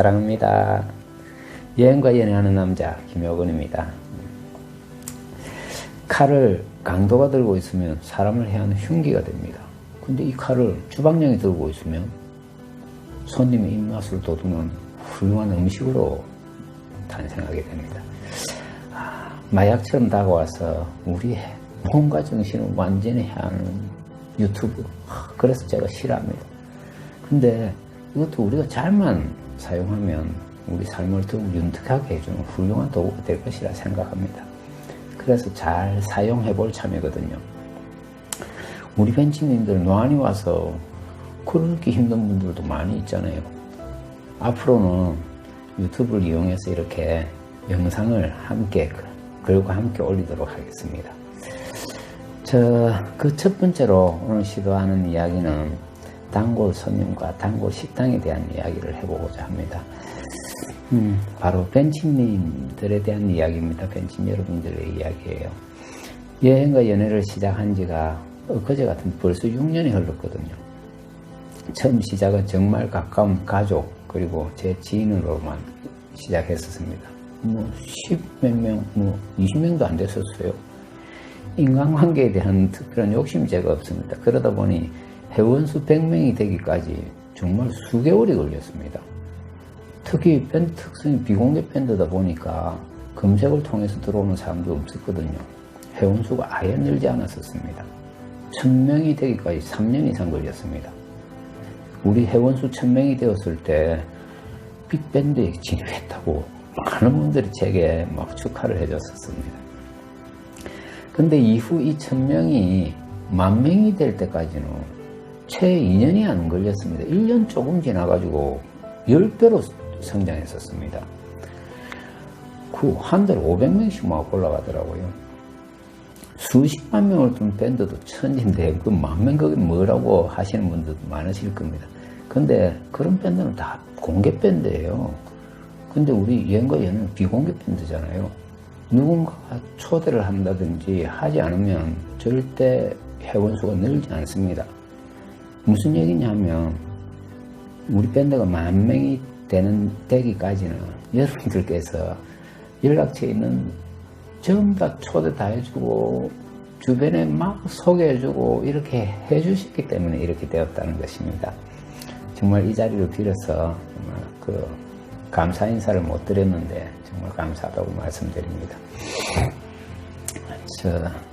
사랑합니다. 여행과 연애하는 남자 김효근입니다. 칼을 강도가 들고 있으면 사람을 해하는 흉기가 됩니다. 근데 이 칼을 주방장이 들고 있으면 손님의 입맛을 돋우는 훌륭한 음식으로 탄생하게 됩니다. 아, 마약처럼 다가와서 우리의 몸과 정신을 완전히 해하는 유튜브. 아, 그래서 제가 싫어합니다. 근데 이것도 우리가 잘만 사용하면 우리 삶을 더욱 윤택하게 해주는 훌륭한 도구가 될 것이라 생각합니다. 그래서 잘 사용해 볼 참이거든요. 우리 벤치님들 노안이 와서 그러기 힘든 분들도 많이 있잖아요. 앞으로는 유튜브를 이용해서 이렇게 영상을 함께 글과 함께 올리도록 하겠습니다. 저 그 첫 번째로 오늘 시도하는 이야기는 단골 손님과 단골 식당에 대한 이야기를 해보고자 합니다. 음, 바로 벤치님들에 대한 이야기입니다. 벤치 여러분들의 이야기예요. 여행과 연애를 시작한 지가 엊그제 같은 벌써 6년이 흘렀거든요. 처음 시작은 정말 가까운 가족 그리고 제 지인으로만 시작했었습니다. 뭐 10몇 명, 뭐 20명도 안 됐었어요. 인간관계에 대한 특별한 욕심이 제가 없습니다. 그러다 보니 회원 수 100명이 되기까지 정말 수개월이 걸렸습니다. 특히 밴드 특성이 비공개 밴드다 보니까 검색을 통해서 들어오는 사람도 없었거든요. 회원 수가 아예 늘지 않았었습니다. 1000명이 되기까지 3년 이상 걸렸습니다. 우리 회원 수 1000명이 되었을 때 빅밴드에 진입했다고 많은 분들이 제게 막 축하를 해줬었습니다. 근데 이후 이 1000명이 만 명이 될 때까지는 채 2년이 안 걸렸습니다. 1년 조금 지나가지고 10배로 성장했었습니다. 그한 달에 500명씩 막 올라가더라고요. 수십만 명을 둔 밴드도 천인데 그 만명 그게 뭐라고 하시는 분들도 많으실 겁니다. 근데 그런 밴드는 다 공개 밴드예요. 근데 우리 여행과 연은 비공개 밴드잖아요. 누군가가 초대를 한다든지 하지 않으면 절대 회원수가 늘지 않습니다. 무슨 얘기냐면 우리 밴드가 만 명이 되는 되기까지는 여러분들께서 연락처 있는 전부 다 초대 다 해주고 주변에 막 소개해주고 이렇게 해주셨기 때문에 이렇게 되었다는 것입니다. 정말 이 자리를 빌어서 그 감사 인사를 못 드렸는데 정말 감사하다고 말씀드립니다. 저그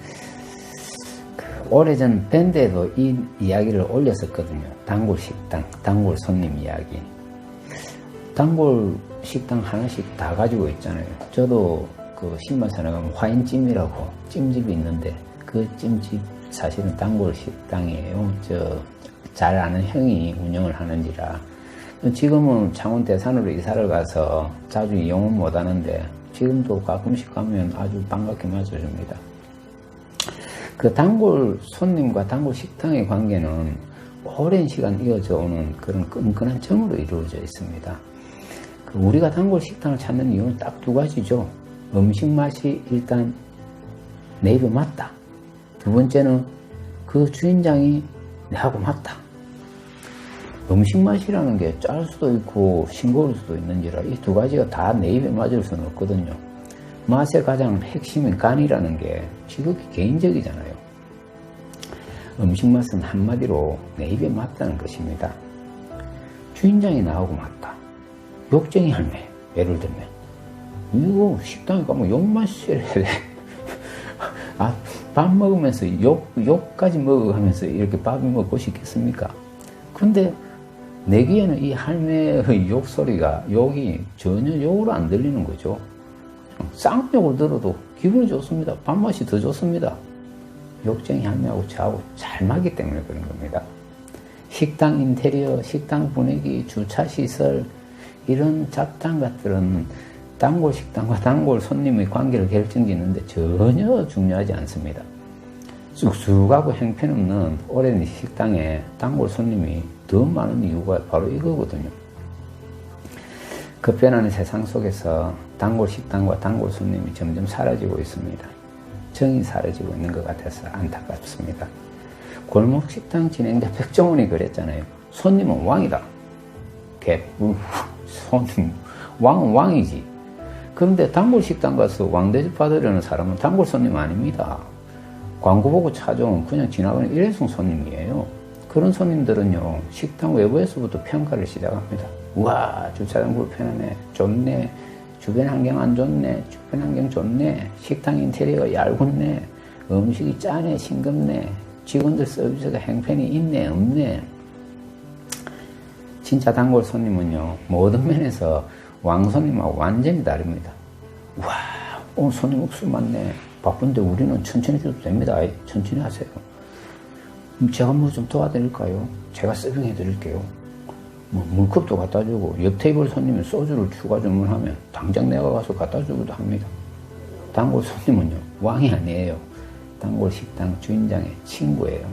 오래전 밴드에도 이 이야기를 올렸었거든요. 단골 식당, 단골 손님 이야기. 단골 식당 하나씩 다 가지고 있잖아요. 저도 그 신발산에 가면 화인찜이라고 찜집이 있는데 그 찜집 사실은 단골 식당이에요. 저 잘 아는 형이 운영을 하는지라 지금은 창원 대산으로 이사를 가서 자주 이용은 못 하는데 지금도 가끔씩 가면 아주 반갑게 맞아줍니다. 그 단골 손님과 단골 식당의 관계는 오랜 시간 이어져 오는 그런 끈끈한 정으로 이루어져 있습니다. 그 우리가 단골 식당을 찾는 이유는 딱 두 가지죠. 음식 맛이 일단 내 입에 맞다. 두 번째는 그 주인장이 내하고 맞다. 음식 맛이라는 게 짤 수도 있고 싱거울 수도 있는지라 이 두 가지가 다 내 입에 맞을 수는 없거든요. 맛의 가장 핵심인 간이라는 게 지극히 개인적이잖아요. 음식 맛은 한마디로 내 입에 맞다는 것입니다. 주인장이 나하고 맞다. 욕쟁이 할매, 예를 들면. 이거 식당에 가면 욕만 쎄해 아, 밥 먹으면서 욕, 욕까지 먹어가면서 이렇게 밥을 먹고 싶겠습니까? 근데 내기에는 이 할매의 욕소리가 욕이 전혀 욕으로 안 들리는 거죠. 쌍욕을 들어도 기분이 좋습니다. 밥맛이 더 좋습니다. 욕쟁이 할매하고 저하고 잘 맞기 때문에 그런 겁니다. 식당 인테리어, 식당 분위기, 주차시설, 이런 잡담 같들은 단골 식당과 단골 손님의 관계를 결정짓는데 전혀 중요하지 않습니다. 쑥쑥하고 행편없는 오랜 식당에 단골 손님이 더 많은 이유가 바로 이거거든요. 급변하는 세상 속에서 단골 식당과 단골 손님이 점점 사라지고 있습니다. 정이 사라지고 있는 것 같아서 안타깝습니다. 골목 식당 진행자 백종원이 그랬잖아요. 손님은 왕이다. 개, 손님, 왕은 왕이지. 그런데 단골 식당 가서 왕대접 받으려는 사람은 단골 손님 아닙니다. 광고 보고 찾아온 그냥 지나가는 일회성 손님이에요. 그런 손님들은요, 식당 외부에서부터 평가를 시작합니다. 와, 주차장 불편하네, 좋네, 주변 환경 안 좋네, 주변 환경 좋네, 식당 인테리어가 얇군네, 음식이 짜네, 싱겁네, 직원들 서비스가 행편이 있네, 없네. 진짜 단골 손님은요, 모든 면에서 왕손님하고 완전히 다릅니다. 와, 오늘 손님 없을 많네. 바쁜데 우리는 천천히 해도 됩니다. 천천히 하세요. 제가 뭐 좀 도와드릴까요? 제가 서빙해 드릴게요. 뭐 물컵도 갖다 주고 옆 테이블 손님은 소주를 추가 주문하면 당장 내가 가서 갖다 주기도 합니다. 단골 손님은요 왕이 아니에요. 단골 식당 주인장의 친구예요.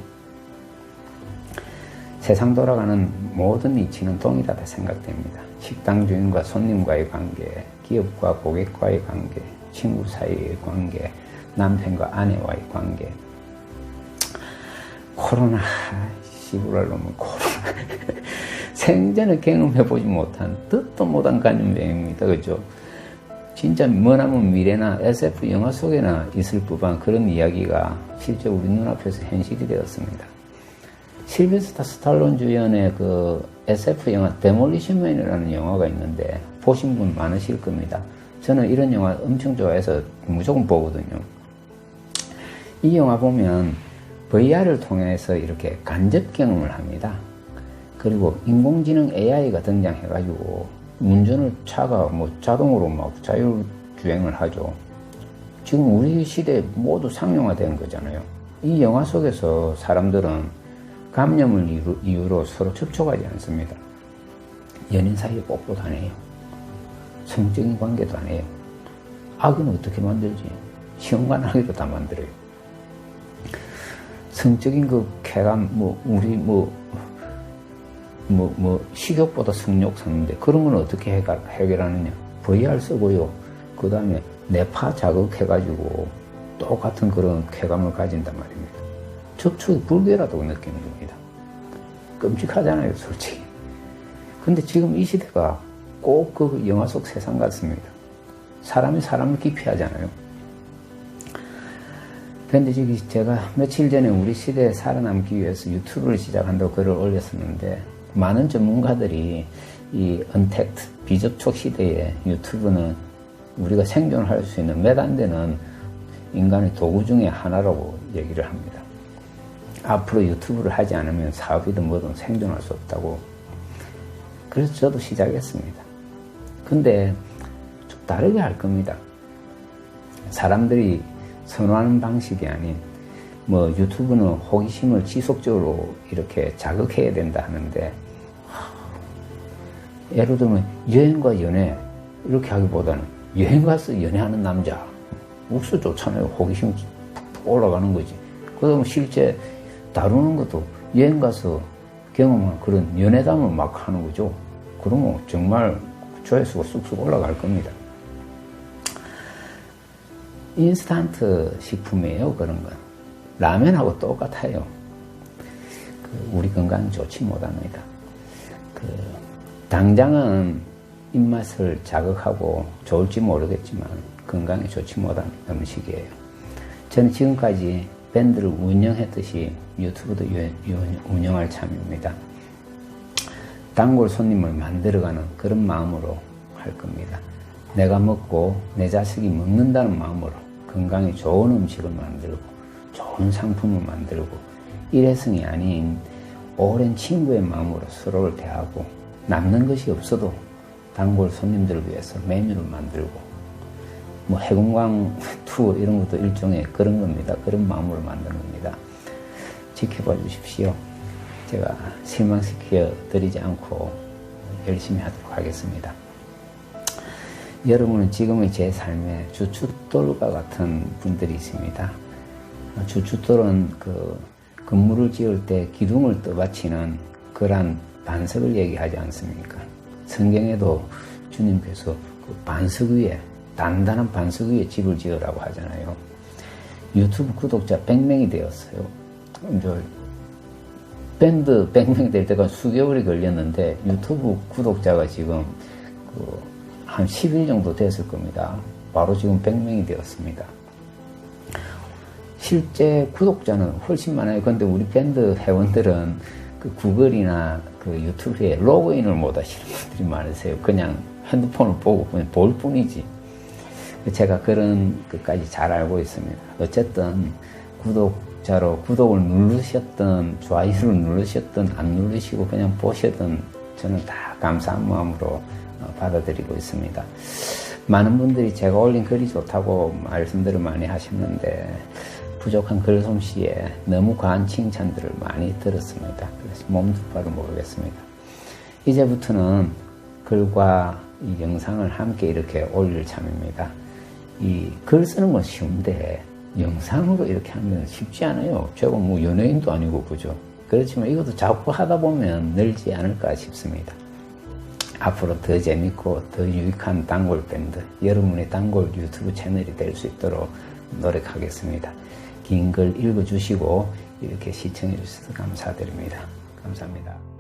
세상 돌아가는 모든 이치는 동일하다 생각됩니다. 식당 주인과 손님과의 관계, 기업과 고객과의 관계, 친구 사이의 관계, 남편과 아내와의 관계. 코로나, 시부랄 놈은 코로나. 생전에 경험해보지 못한, 듣도 못한 감염병입니다. 그죠? 진짜 머나먼 미래나 SF 영화 속에나 있을 법한 그런 이야기가 실제 우리 눈앞에서 현실이 되었습니다. 실비스타 스탈론 주연의 그 SF 영화 데몰리션맨이라는 영화가 있는데 보신 분 많으실 겁니다. 저는 이런 영화 엄청 좋아해서 무조건 보거든요. 이 영화 보면 VR을 통해서 이렇게 간접 경험을 합니다. 그리고 인공지능 AI가 등장해가지고 운전을 차가 뭐 자동으로 막 자율 주행을 하죠. 지금 우리 시대에 모두 상용화된 거잖아요. 이 영화 속에서 사람들은 감염을 이유로 서로 접촉하지 않습니다. 연인 사이에 뽀뽀도 안 해요. 성적인 관계도 안 해요. 악은 어떻게 만들지? 시험관하기도 다 만들어요. 성적인 그 쾌감, 뭐, 우리 뭐, 뭐, 뭐, 식욕보다 성욕 샀는데 그런 건 어떻게 해결, 해결하느냐? VR 쓰고요. 그 다음에 뇌파 자극해가지고 똑같은 그런 쾌감을 가진단 말입니다. 접촉이 불결하다고 느끼는 겁니다. 끔찍하잖아요, 솔직히. 근데 지금 이 시대가 꼭 그 영화 속 세상 같습니다. 사람이 사람을 기피하잖아요. 근데 저기 제가 며칠 전에 우리 시대에 살아남기 위해서 유튜브를 시작한다고 글을 올렸었는데 많은 전문가들이 이 언택트 비접촉 시대에 유튜브는 우리가 생존할 수 있는 몇 안 되는 인간의 도구 중에 하나라고 얘기를 합니다. 앞으로 유튜브를 하지 않으면 사업이든 뭐든 생존할 수 없다고. 그래서 저도 시작했습니다. 근데 좀 다르게 할 겁니다. 사람들이 선호하는 방식이 아닌 뭐 유튜브는 호기심을 지속적으로 이렇게 자극해야 된다 하는데 예를 들면 여행과 연애 이렇게 하기보다는 여행 가서 연애하는 남자 욱수 좋잖아요 호기심 올라가는 거지 그러면 실제 다루는 것도 여행 가서 경험한 그런 연애담을 막 하는 거죠 그러면 정말 조회수가 쑥쑥 올라갈 겁니다 인스턴트 식품이에요, 그런 건. 라면하고 똑같아요. 그 우리 건강 좋지 못합니다. 그 당장은 입맛을 자극하고 좋을지 모르겠지만 건강에 좋지 못한 음식이에요. 저는 지금까지 밴드를 운영했듯이 유튜브도 운영할 참입니다. 단골 손님을 만들어가는 그런 마음으로 할 겁니다. 내가 먹고 내 자식이 먹는다는 마음으로 건강에 좋은 음식을 만들고 좋은 상품을 만들고 일회성이 아닌 오랜 친구의 마음으로 서로를 대하고 남는 것이 없어도 단골 손님들을 위해서 메뉴를 만들고 뭐 해공강 투어 이런 것도 일종의 그런 겁니다. 그런 마음으로 만드는 겁니다. 지켜봐 주십시오. 제가 실망시켜 드리지 않고 열심히 하도록 하겠습니다. 여러분은 지금의 제 삶에 주춧돌과 같은 분들이 있습니다. 주춧돌은 그 건물을 지을 때 기둥을 떠받치는 그러한 반석을 얘기하지 않습니까? 성경에도 주님께서 그 반석 위에 단단한 반석 위에 집을 지으라고 하잖아요. 유튜브 구독자 100명이 되었어요. 이제 밴드 100명 될 때가 수개월이 걸렸는데 유튜브 구독자가 지금 그 한 10일 정도 됐을 겁니다. 바로 지금 100명이 되었습니다. 실제 구독자는 훨씬 많아요. 근데 우리 밴드 회원들은 그 구글이나 그 유튜브에 로그인을 못 하시는 분들이 많으세요. 그냥 핸드폰을 보고 그냥 볼 뿐이지. 제가 그런 것까지 잘 알고 있습니다. 어쨌든 구독자로 구독을 누르셨던 좋아요를 누르셨던 안 누르시고 그냥 보셨던 저는 다 감사한 마음으로 어, 받아들이고 있습니다. 많은 분들이 제가 올린 글이 좋다고 말씀들을 많이 하셨는데 부족한 글솜씨에 너무 과한 칭찬들을 많이 들었습니다. 그래서 몸도 바로 모르겠습니다. 이제부터는 글과 이 영상을 함께 이렇게 올릴 참입니다. 이 글 쓰는 건 쉬운데 영상으로 이렇게 하면 쉽지 않아요. 제가 뭐 연예인도 아니고 그죠. 그렇지만 이것도 자꾸 하다 보면 늘지 않을까 싶습니다. 앞으로 더 재밌고 더 유익한 단골 밴드, 여러분의 단골 유튜브 채널이 될 수 있도록 노력하겠습니다. 긴 글 읽어주시고 이렇게 시청해 주셔서 감사드립니다. 감사합니다.